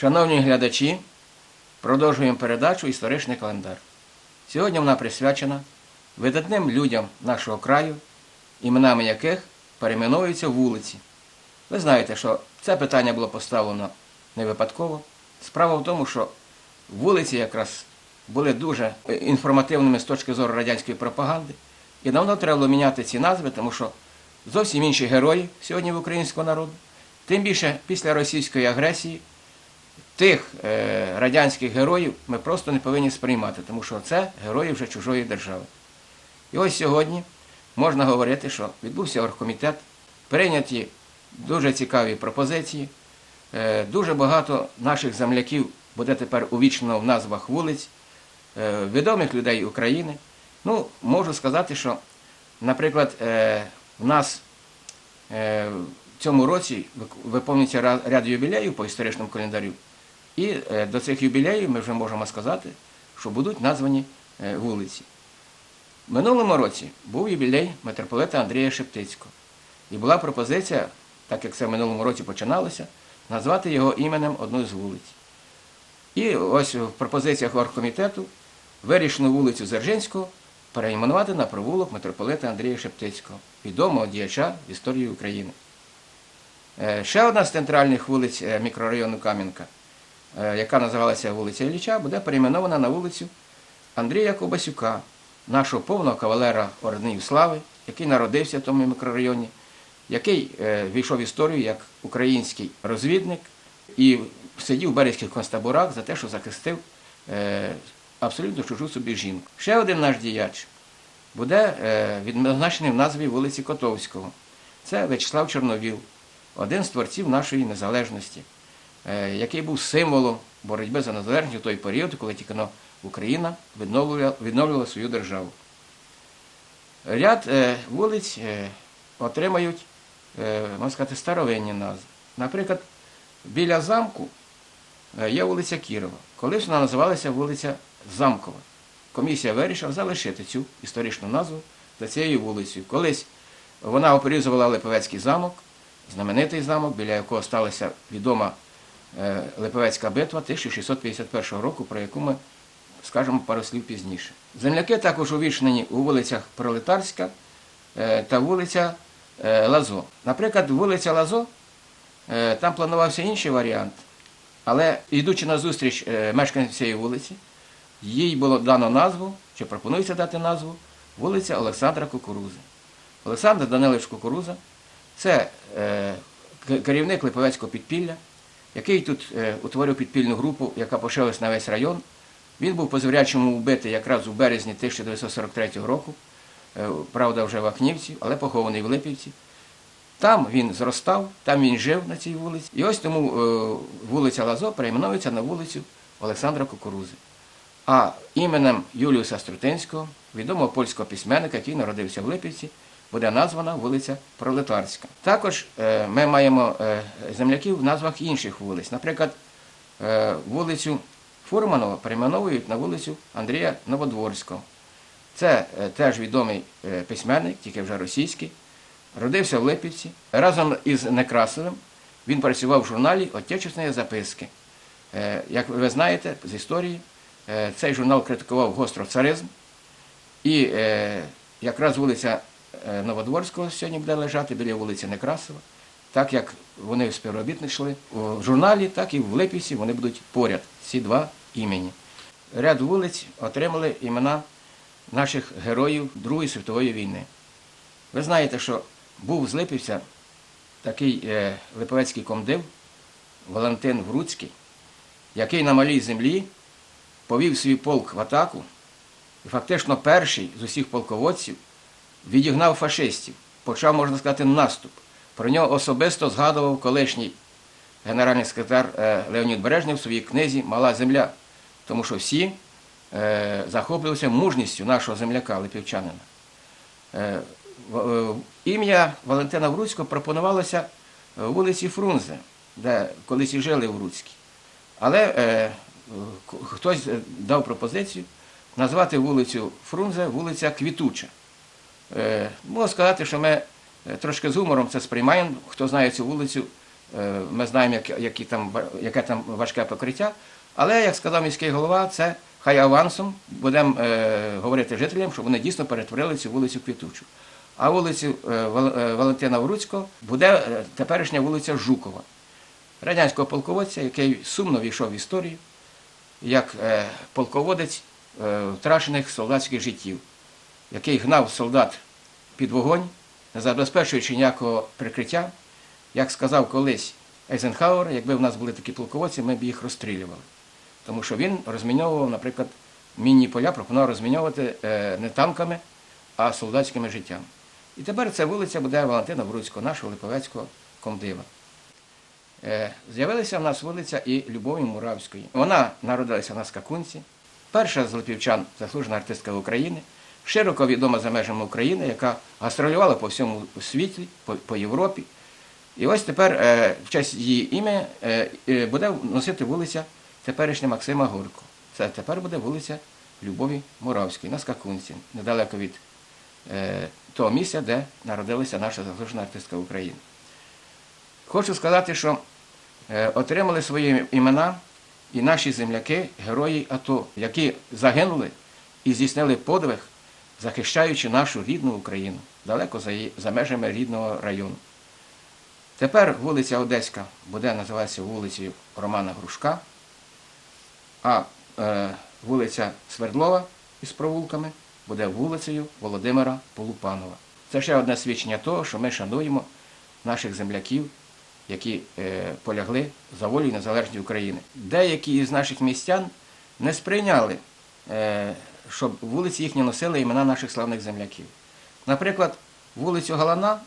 Шановні глядачі, продовжуємо передачу Історичний календар. Сьогодні вона присвячена видатним людям нашого краю, іменами яких перейменовуються вулиці. Ви знаєте, що це питання було поставлено не випадково. Справа в тому, що вулиці якраз були дуже інформативними з точки зору радянської пропаганди. І давно треба було міняти ці назви, тому що зовсім інші герої сьогодні в українського народу. Тим більше після російської агресії тих е, радянських героїв ми просто не повинні сприймати, тому що це герої вже чужої держави. І ось сьогодні можна говорити, що відбувся оргкомітет, прийняті дуже цікаві пропозиції. Е, Дуже багато наших земляків буде тепер увічнено в назвах вулиць, е, відомих людей України. Ну, можу сказати, що, наприклад, в нас в цьому році виповнюється ряд юбілеїв по історичному календарю. І е, до цих юбілеїв ми вже можемо сказати, що будуть названі е, вулиці. Минулому році був юбілей митрополита Андрія Шептицького. І була пропозиція, так як це в минулому році починалося, назвати його іменем одну з вулиць. І ось в пропозиціях оргкомітету вирішено вулицю Дзержинського перейменувати на провулок митрополита Андрія Шептицького, відомого діяча в історії України. Е, Ще одна з центральних вулиць мікрорайону Кам'янка, яка називалася вулиця Ілліча, буде перейменована на вулицю Андрія Кобасюка, нашого повного кавалера Орденів Слави, який народився в тому мікрорайоні, який е, війшов в історію як український розвідник і сидів в березьких концтаборах за те, що захистив е, абсолютно чужу собі жінку. Ще один наш діяч буде е, відзначений в назві вулиці Котовського. Це В'ячеслав Чорновіл, один з творців нашої незалежності, е, який був символом боротьби за незалежність у той період, коли тільки Україна відновлювала, відновлювала свою державу. Ряд е, вулиць е, отримають, е, можна сказати, старовинні назви. Наприклад, біля замку е, є вулиця Кірова. Колись вона називалася вулиця Замкова. Комісія вирішила залишити цю історичну назву за цією вулицею. Колись вона опорізувала Липовецький замок, знаменитий замок, біля якого сталася відома е, Липовецька битва 1651 року, про яку ми скажемо пару слів пізніше. Земляки також увічнені у вулицях Пролетарська е, та вулиця е, Лазо. Наприклад, вулиця Лазо, е, там планувався інший варіант, але йдучи на зустріч е, мешканцям цієї вулиці, їй було дано назву, чи пропонується дати назву, вулиця Олександра Кукурузи. Олександр Данилович Кукуруза це е, керівник Липовецького підпілля, який тут е, утворив підпільну групу, яка поширилась на весь район. Він був по звірячому вбитий якраз у березні 1943 року, е, правда, вже в Ахнівці, але похований в Липівці. Там він зростав, там він жив на цій вулиці. І ось тому е, вулиця Лазо перейменується на вулицю Олександра Кукурузи. А іменем Юліуса Струтинського, відомого польського письменника, який народився в Липівці, буде названа вулиця Пролетарська. Також е, ми маємо е, земляків в назвах інших вулиць. Наприклад, е, вулицю Фурманова перейменовують на вулицю Андрія Новодворського. Це теж відомий письменник, тільки вже російський. Родився в Липівці. Разом із Некрасовим він працював в журналі Отечественні записки. Як ви знаєте з історії, цей журнал критикував гостро царизм. І якраз вулиця Новодворського сьогодні буде лежати біля вулиці Некрасова. Так як вони співробітничали у журналі, так і в Липівці вони будуть поряд, ці два імені. Ряд вулиць отримали імена наших героїв Другої світової війни. Ви знаєте, що був з Липівця такий е, липовецький комдив Валентин Вруцький, який на малій землі повів свій полк в атаку і фактично перший з усіх полководців відігнав фашистів, почав, можна сказати, наступ. Про нього особисто згадував колишній генеральний секретар е, Леонід Бережнєв в своїй книзі Мала земля, тому що всі е, захоплювалися мужністю нашого земляка, липівчанина. Е, Ім'я Валентина Вруцького пропонувалося вулиці Фрунзе, де колись і жили Вруцькі. Але хтось дав пропозицію назвати вулицю Фрунзе вулиця Квітуча. Е, можу сказати, що ми е, трошки з гумором це сприймаємо. Хто знає цю вулицю, Е, Ми знаємо, які там, яке там важке покриття. Але, як сказав міський голова, це хай авансом будемо е, говорити жителям, щоб вони дійсно перетворили цю вулицю квітучу. А вулицю е, Вал- е, Валентина Вруцького буде е, теперішня вулиця Жукова, радянського полководця, який сумно війшов в історію як е, полководець е, втрачених солдатських життів, який гнав солдат під вогонь, не забезпечуючи ніякого прикриття. Як сказав колись Ейзенхауер, якби в нас були такі полководці, ми б їх розстрілювали. Тому що він розміновував, наприклад, мінні поля, пропонував розміновувати е, не танками, а солдатськими життями. І тепер ця вулиця буде Валентина Вруцького, нашого Липовецького комдива. Е, З'явилася в нас вулиця і Любові Муравської. Вона народилася на Скакунці, перша з липівчан, заслужена артистка України, широко відома за межами України, яка гастролювала по всьому світі, по, по Європі. І ось тепер е, в честь її ім'я е, буде носити вулиця теперішня Максима Горко. Це тепер буде вулиця Любові Муравської на Скакунці, недалеко від е, того місця, де народилася наша заслужена артистка України. Хочу сказати, що е, отримали свої імена і наші земляки, герої АТО, які загинули і здійснили подвиг, захищаючи нашу рідну Україну далеко за, її- за межами рідного району. Тепер вулиця Одеська буде називатися вулицею Романа Грушка, а е, вулиця Свердлова із провулками буде вулицею Володимира Полупанова. Це ще одне свідчення того, що ми шануємо наших земляків, які е, полягли за волю і незалежність України. Деякі із наших містян не сприйняли, е, щоб вулиці їхні носили імена наших славних земляків. Наприклад, вулицю Галана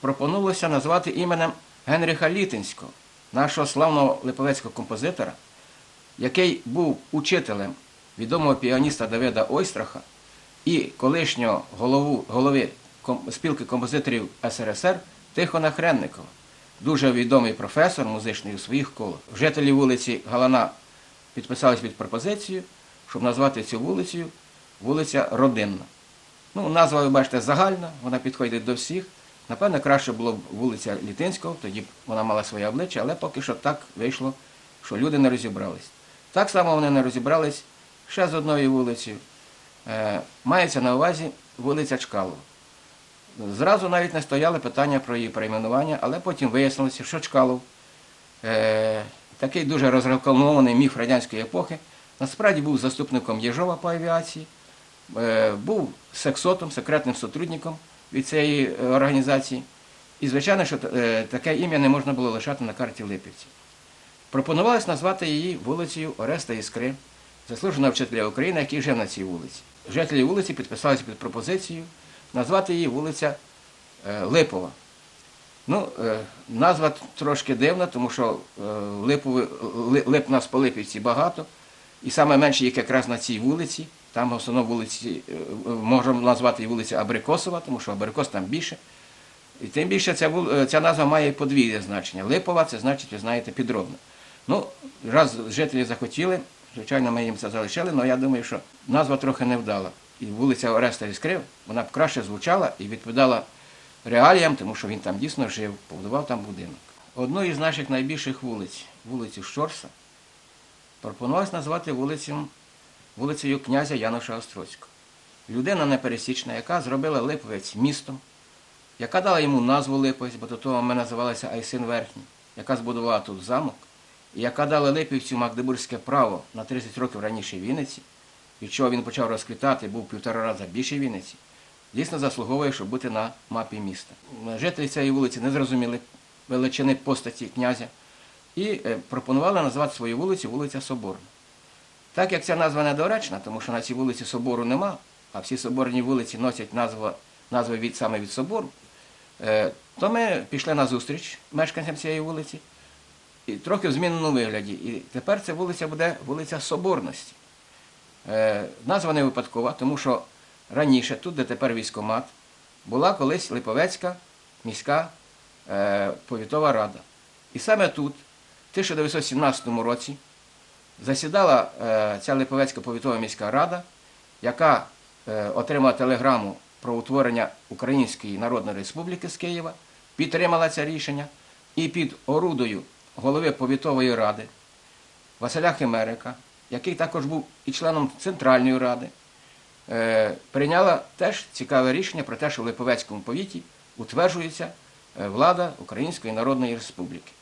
пропонувалося назвати іменем Генріха Літинського, нашого славного липовецького композитора, який був учителем відомого піаніста Давида Ойстраха і колишнього голову, голови спілки композиторів СРСР Тихона Хренникова, дуже відомий професор музичний у своїх колах. Жителі вулиці Галана підписались під пропозицією, щоб назвати цю вулицею вулиця Родинна. Ну, назва, ви бачите, загальна, вона підходить до всіх. Напевно, краще було б вулиця Літинського, тоді б вона мала своє обличчя, але поки що так вийшло, що люди не розібрались. Так само вони не розібрались ще з одною вулицею. Е, мається на увазі вулиця Чкалова. Зразу навіть не стояли питання про її перейменування, але потім вияснилося, що Чкалов, е, такий дуже розрекламований міф радянської епохи, насправді був заступником Єжова по авіації, е, був сексотом, секретним сотрудником від цієї е, організації. І, звичайно, що е, таке ім'я не можна було лишати на карті Липівці. Пропонувалось назвати її вулицею Ореста Іскри, заслуженого вчителя України, який жив на цій вулиці. Жителі вулиці підписалися під пропозицією назвати її вулиця Липова. Ну, назва трошки дивна, тому що липови, лип нас по Липівці багато, і саме менше їх якраз на цій вулиці. Там в основному вулиці, е, е, можемо назвати її вулиця Абрикосова, тому що Абрикос там більше. І тим більше ця, е, ця назва має подвійне значення. Липова це значить, ви знаєте, підробно. Ну, раз жителі захотіли, звичайно, ми їм це залишили, але я думаю, що назва трохи не вдала. І вулиця Ореста Іскрив, вона б краще звучала і відповідала реаліям, тому що він там дійсно жив, побудував там будинок. Одну із наших найбільших вулиць, вулицю Щорса, пропонувалось назвати вулицю, вулицею князя Януша Острозького. Людина непересічна, яка зробила Липовець містом, яка дала йому назву Липовець, бо до того ми називалися Айсин Верхній, яка збудувала тут замок, і яка дала Липівцю Магдебурзьке право на 30 років раніше Вінниці, від чого він почав розквітати, був півтора рази більше Вінниці, дійсно заслуговує, щоб бути на мапі міста. Жителі цієї вулиці не зрозуміли величини постаті князя і е, пропонували назвати свою вулицю вулиця Соборна. Так як ця назва недоречна, тому що на цій вулиці собору нема, а всі соборні вулиці носять назву, назви від, саме від собору, е, то ми пішли на зустріч мешканцям цієї вулиці, і трохи в зміненому вигляді. І тепер ця вулиця буде вулиця Соборності. Е, назва не випадкова, тому що раніше, тут, де тепер військомат, була колись Липовецька міська повітова рада. І саме тут, 1917 році, засідала е, ця Липовецька повітова міська рада, яка е, отримала телеграму про утворення Української Народної Республіки з Києва, підтримала це рішення і під орудою голови повітової ради Василя Химерика, який також був і членом Центральної ради, е, прийняла теж цікаве рішення про те, що в Липовецькому повіті утверджується влада Української Народної Республіки.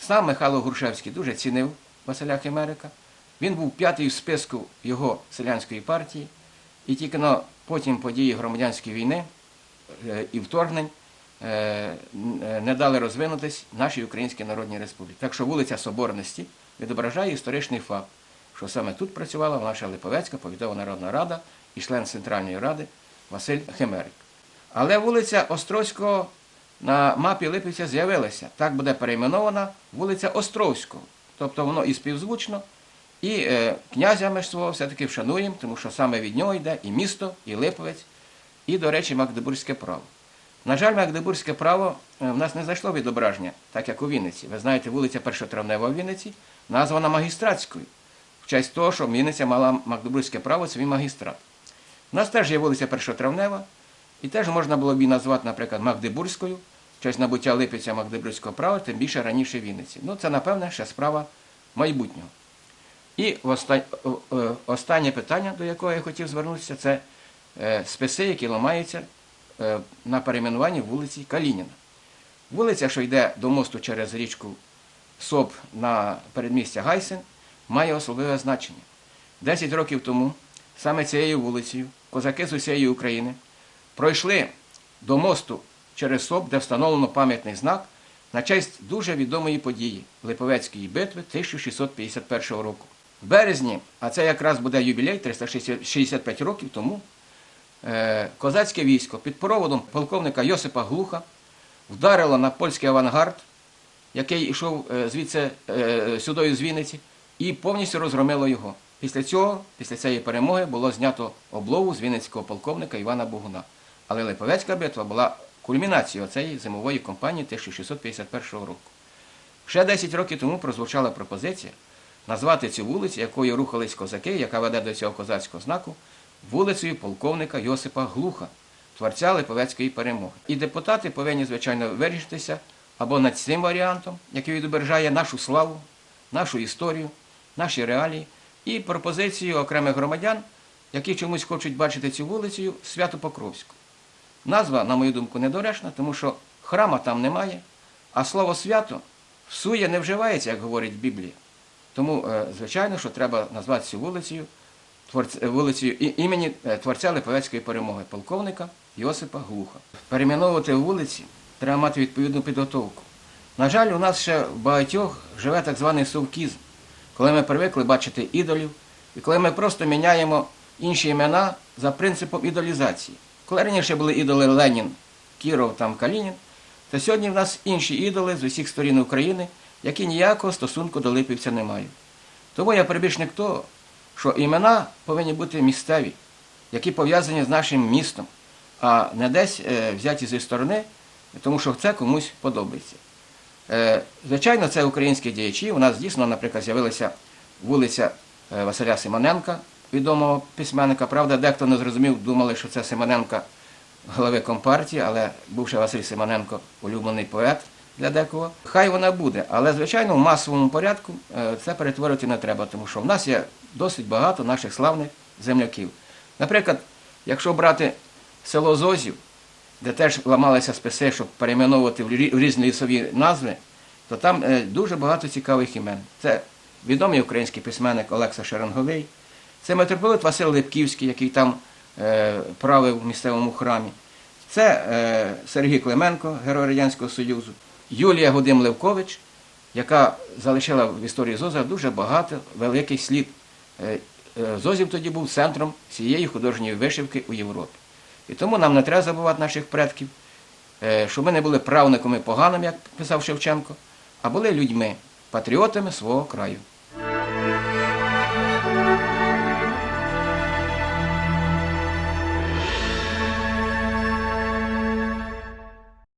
Сам Михайло Грушевський дуже цінив Василя Химерика. Він був п'ятий в списку його селянської партії, і тільки на потім події громадянської війни е, і вторгнень е, е, не дали розвинутись нашій Українській Народній Республіці. Так що вулиця Соборності відображає історичний факт, що саме тут працювала наша Липовецька повітова народна рада і член Центральної ради Василь Химерик. Але вулиця Острозького на мапі Липівця з'явилася. Так буде перейменована вулиця Островського. Тобто воно і співзвучно, і е, князя ми ж свого все-таки вшануємо, тому що саме від нього йде і місто, і Липовець, і, до речі, Магдебурзьке право. На жаль, Магдебурзьке право е, в нас не зайшло відображення, так як у Вінниці. Ви знаєте, вулиця Першотравнева в Вінниці названа магістратською, в честь того, що Вінниця мала Магдебурзьке право, свій магістрат. У нас теж є вулиця Першотравнева, і теж можна було б її назвати, наприклад, Магдебурзькою, честь набуття Липеця Магдебурзького права, тим більше раніше Вінниці. Ну, це, напевне, ще справа майбутнього. І останнє питання, до якого я хотів звернутися, це е, списи, які ламаються е, на перейменуванні вулиці Калініна. Вулиця, що йде до мосту через річку Соп на передмістя Гайсен, має особливе значення. Десять років тому саме цією вулицею козаки з усієї України пройшли до мосту через Соп, де встановлено пам'ятний знак на честь дуже відомої події Липовецької битви 1651 року. В березні, а це якраз буде юбілей 365 років тому, е, козацьке військо під проводом полковника Йосипа Глуха вдарило на польський авангард, який йшов е, звідси е, сюди з Вінниці, і повністю розгромило його. Після цього, після цієї перемоги, було знято облову з вінницького полковника Івана Богуна. Але Липовецька битва була кульмінацією цієї зимової кампанії 1651 року. Ще 10 років тому прозвучала пропозиція назвати цю вулицю, якою рухались козаки, яка веде до цього козацького знаку, вулицею полковника Йосипа Глуха, творця Липовецької перемоги. І депутати повинні, звичайно, вирішитися або над цим варіантом, який відображає нашу славу, нашу історію, наші реалії, і пропозицію окремих громадян, які чомусь хочуть бачити цю вулицю Свято-Покровську. Назва, на мою думку, недоречна, тому що храма там немає, а слово свято всує не вживається, як говорить Біблія. Тому, е, звичайно, що треба назвати цю вулицею, е, вулицею імені е, творця Липовецької перемоги, полковника Йосипа Глуха. Перейменовувати вулиці треба мати відповідну підготовку. На жаль, у нас ще в багатьох живе так званий совкізм, коли ми привикли бачити ідолів, і коли ми просто міняємо інші імена за принципом ідолізації. Коли раніше були ідоли Ленін, Кіров, там Калінін, то сьогодні в нас інші ідоли з усіх сторін України, які ніякого стосунку до Липівця не мають. Тому я прибічник того, що імена повинні бути місцеві, які пов'язані з нашим містом, а не десь е, взяті зі сторони, тому що це комусь подобається. Е, Звичайно, це українські діячі. У нас дійсно, наприклад, з'явилася вулиця е, Василя Симоненка, відомого письменника. Правда, дехто не зрозумів, думали, що це Симоненка голови Компартії, але бувши Василь Симоненко улюблений поет для декого. Хай вона буде, але звичайно в масовому порядку е, це перетворити не треба, тому що в нас є досить багато наших славних земляків. Наприклад, якщо брати село Зозів, де теж ламалися списи, щоб перейменовувати в різні лісові назви, то там е, дуже багато цікавих імен. Це відомий український письменник Олекса Шеранговий, це митрополит Василь Липківський, який там е, правив в місцевому храмі. Це е, Сергій Клименко, герой Радянського Союзу, Юлія Гудим Левкович, яка залишила в історії Зоза дуже багато великий слід. Е, Зозів тоді був центром всієї художньої вишивки у Європі. І тому нам не треба забувати наших предків, щоб ми не були правниками поганими, як писав Шевченко, а були людьми, патріотами свого краю.